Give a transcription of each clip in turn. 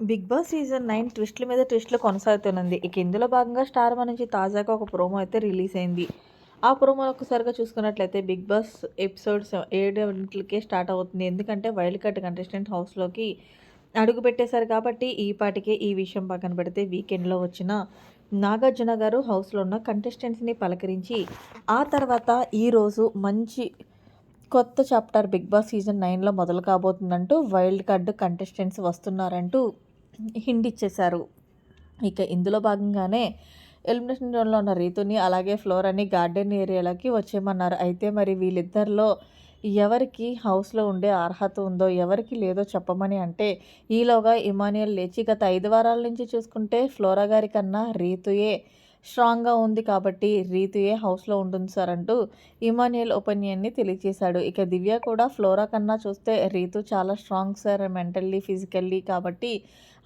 Big boss season nine ట్విస్ట్ల మీద ట్విస్ట్లు కొనసాగుతున్నది ఇక ఇందులో భాగంగా స్టార్ మా నుంచి తాజాగా ఒక ప్రోమో అయితే రిలీజ్ అయింది. ఆ ప్రోమో ఒక్కసారిగా చూసుకున్నట్లయితే బిగ్ బాస్ ఎపిసోడ్స్ ఏడింటికే స్టార్ట్ అవుతుంది. ఎందుకంటే వైల్డ్ కట్ కంటెస్టెంట్ హౌస్లోకి అడుగు పెట్టేశారు కాబట్టి ఈ పాటికే ఈ విషయం పక్కన పెడితే వీకెండ్లో వచ్చిన నాగార్జున గారు హౌస్లో ఉన్న కంటెస్టెంట్స్ని పలకరించి ఆ తర్వాత ఈరోజు మంచి కొత్త చాప్టర్ బిగ్ బాస్ సీజన్ నైన్లో మొదలు కాబోతుందంటూ వైల్డ్ కార్డ్ కంటెస్టెంట్స్ వస్తున్నారంటూ హింట్ ఇచ్చేశారు. ఇక ఇందులో భాగంగానే ఎలిమినేషన్ జోన్లో ఉన్న రీతుని అలాగే ఫ్లోరాని గార్డెన్ ఏరియాలకి వచ్చేయమన్నారు. అయితే మరి వీళ్ళిద్దరిలో ఎవరికి హౌస్లో ఉండే అర్హత ఉందో ఎవరికి లేదో చెప్పమని అంటే ఈలోగా ఇమానియల్ లేచి గత ఐదు వారాల నుంచి చూసుకుంటే ఫ్లోరా గారి కన్నా రీతుయే స్ట్రాంగ్గా ఉంది కాబట్టి రీతుయే హౌస్లో ఉంటుంది సార్ అంటూ ఇమానియల్ ఒపీనియన్ని తెలియజేశాడు. ఇక దివ్య కూడా ఫ్లోరా కన్నా చూస్తే రీతు చాలా స్ట్రాంగ్ సార్ మెంటల్లీ ఫిజికల్లీ కాబట్టి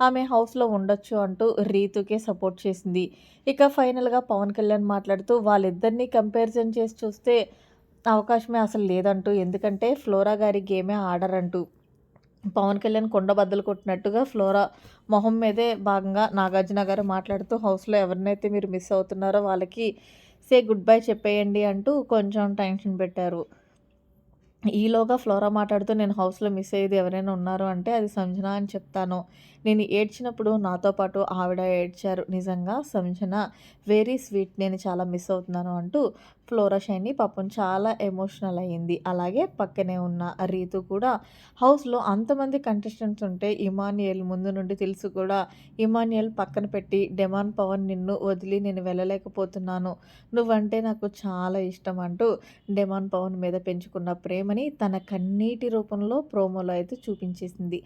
ఆమె హౌస్లో ఉండొచ్చు అంటూ రీతుకే సపోర్ట్ చేసింది. ఇక ఫైనల్గా పవన్ కళ్యాణ్ మాట్లాడుతూ వాళ్ళిద్దరినీ కంపారిజన్ చేసి చూస్తే అవకాశమే అసలు లేదంటూ ఎందుకంటే ఫ్లోరా గారి గేమే ఆడరంటూ. పవన్ కళ్యాణ్ కొండ బద్దలు కొట్టినట్టుగా ఫ్లోరా మొహం మీదే భాగంగా నాగార్జున గారు మాట్లాడుతూ హౌస్లో ఎవరినైతే మీరు మిస్ అవుతున్నారో వాళ్ళకి సే గుడ్ బై చెప్పేయండి అంటూ కొంచెం టెన్షన్ పెట్టారు. ఈలోగా ఫ్లోరా మాట్లాడుతూ నేను హౌస్లో మిస్ అయ్యేది ఎవరైనా ఉన్నారు అంటే అది సంజన అని చెప్తాను. నేను ఏడ్చినప్పుడు నాతో పాటు ఆవిడ ఏడ్చారు. నిజంగా సంజన వెరీ స్వీట్ నేను చాలా మిస్ అవుతున్నాను అంటూ ఫ్లోరా షైని పాపం చాలా ఎమోషనల్ అయ్యింది. అలాగే పక్కనే ఉన్న రీతు కూడా హౌస్లో అంతమంది కంటెస్టెంట్స్ ఉంటే ఇమానియల్ ముందు నుండి తెలుసు కూడా ఇమానియల్ పక్కన పెట్టి డెమాన్ పవన్ నిన్ను వదిలి నేను వెళ్ళలేకపోతున్నాను. నువ్వంటే నాకు చాలా ఇష్టం అంటూ డెమాన్ పవన్ మీద పెంచుకున్న ప్రేమని తన కన్నీటి రూపంలో ప్రోమోలో అయితే చూపించేసింది.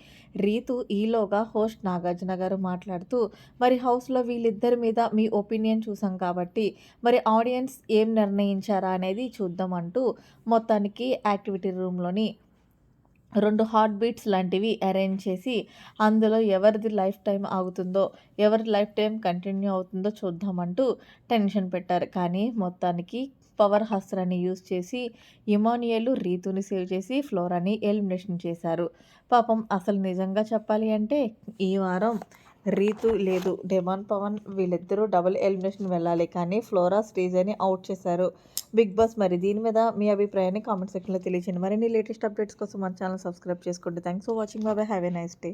రీతు ఈలోగా హోస్ట్ నాగార్జున గారు మాట్లాడుతూ మరి హౌస్లో వీళ్ళిద్దరి మీద మీ ఒపీనియన్ చూసాం కాబట్టి మరి ఆడియన్స్ ఏం నిర్ణయించారా అనేది చూద్దాం అంటూ మొత్తానికి యాక్టివిటీ రూమ్లోని రెండు హార్ట్ బీట్స్ లాంటివి అరేంజ్ చేసి అందులో ఎవరిది లైఫ్ టైం ఆగుతుందో ఎవరి లైఫ్ టైం కంటిన్యూ అవుతుందో చూద్దామంటూ టెన్షన్ పెట్టారు. కానీ మొత్తానికి పవర్ హస్త్రాన్ని యూజ్ చేసి ఇమానియల్ రీతుని సేవ్ చేసి ఫ్లోరాని ఎలిమినేషన్ చేశారు. పాపం అసలు నిజంగా చెప్పాలి అంటే ఈ వారం రీతు లేదు డెమాన్ పవన్ వీళ్ళిద్దరూ డబుల్ ఎలిమినేషన్ వెళ్ళాలి కానీ ఫ్లోరా శ్రీజని అవుట్ చేశారు. బిగ్ బాస్ మరి దీని మీద మీ అభిప్రాయాన్ని కామెంట్ సెక్షన్లో తెలియజేయండి మరిన్ని లేటెస్ట్ అప్డేట్స్ కోసం మన ఛానల్ సబ్స్క్రైబ్ చేసుకోండి. Thanks for watching. Bye bye have a nice day.